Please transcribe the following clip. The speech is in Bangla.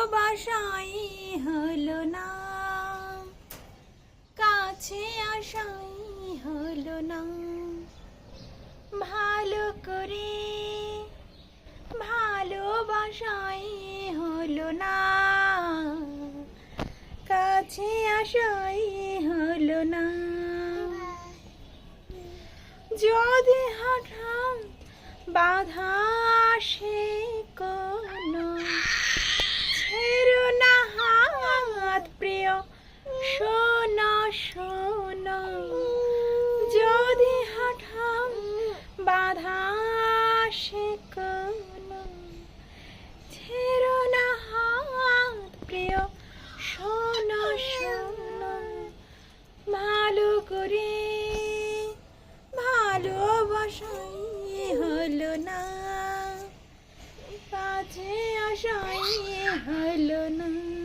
ভালোবাসাই হলো না। কাছে আসাই হলো না। ভালো করে ভালোবাসাই হলো না। কাছে আসাই হলো না। যদি হঠাৎ বাধা আসে শোনো। যদি হঠাৎ বাধা আসে কোনো, ছেড়ো না হাত, প্রিয়, শোনো শোনো। ভালো করে ভালোবাসাই হলো না। কাছে আসাই হলো না।